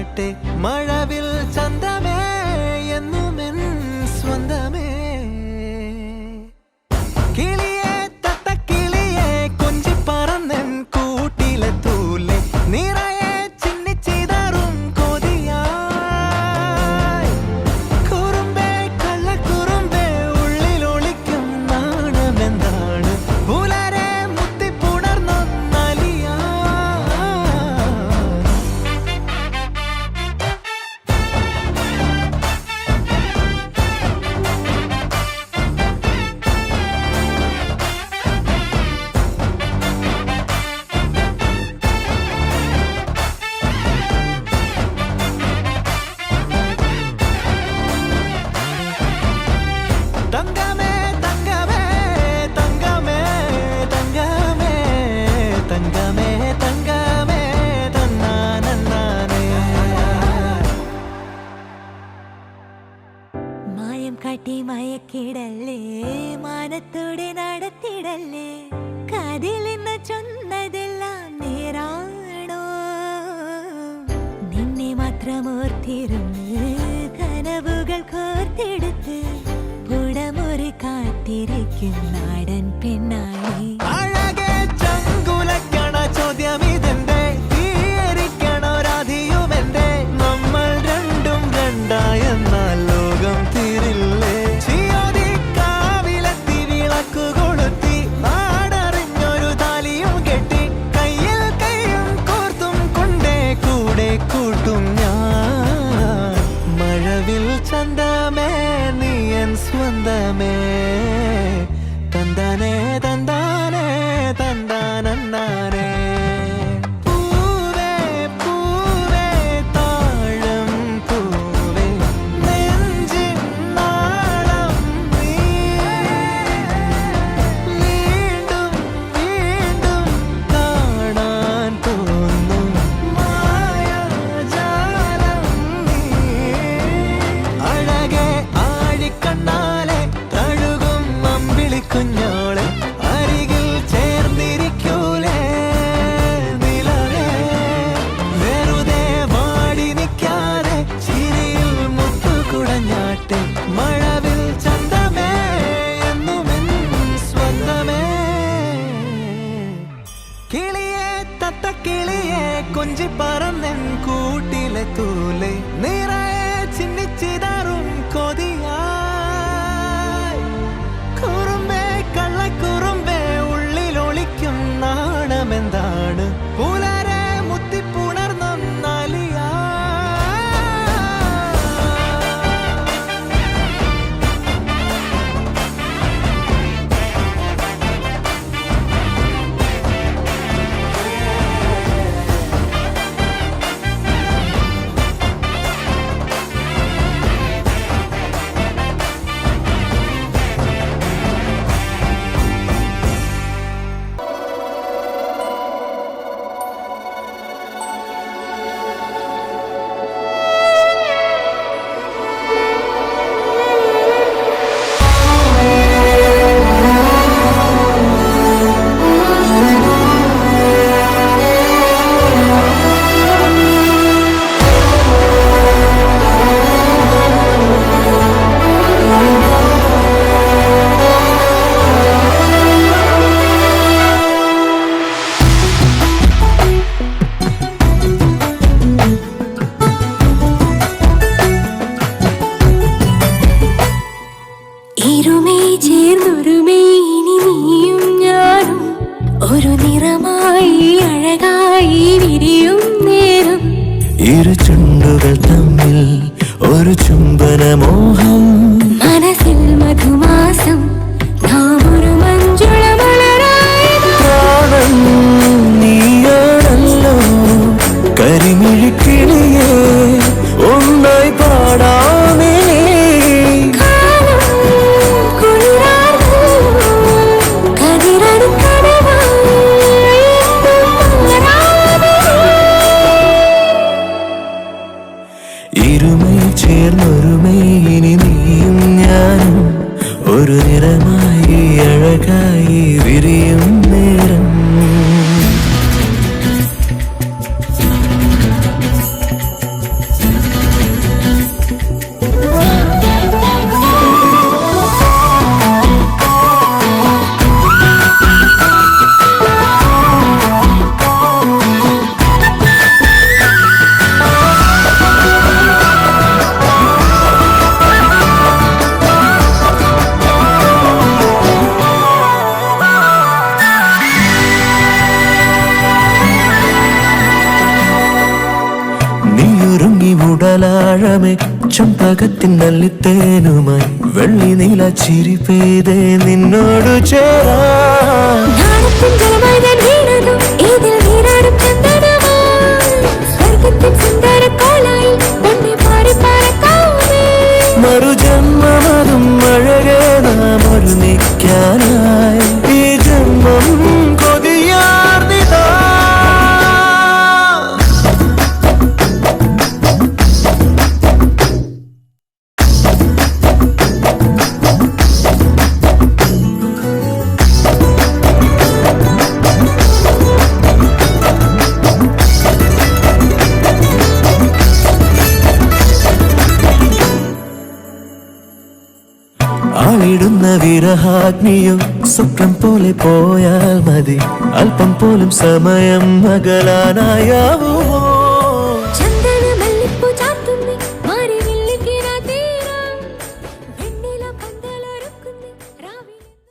நாட்டே மழவில் சந்தம் മാനത്തോടെ നടത്തിടല്ലേ? കതിലെന്ന് ചൊന്നതെല്ലാം നേരാണോ? നിന്നെ മാത്രം ഓർത്തിരുന്ന് കനവുകൾ കോർത്തെടുത്ത് പുടമുറി കാത്തിരിക്കും നാട് சொந்தமே தந்தானே. കുഞ്ഞോളെ അരികിൽ ചേർന്നിരിക്കൂലേ വാടി നിൽക്കാതെ ചിരിയിൽ മുത്തു കുടഞ്ഞാട്ടെ മഴവിൽ ചന്തമേ എന്നുമെൻ സ്വന്തമേ? കിളിയെ തത്ത കിളിയെ കൊഞ്ചി പറന്നെൻ കൂട്ടിലെ തൂലെ നിറയെ ചിന്നിച്ചിതാറും ഉടലാഴമേ ചമ്പകത്തിൻ നല്ലിത്തേനുമായി വെള്ളി നീല ചിരി പെയ്തേ നിന്നോട് ചേരാ. വിരഹാഗ്നിയും സ്വപ്നം പോലെ പോയാൽ മതി. അല്പം പോലും സമയം അകലാനായാവോ?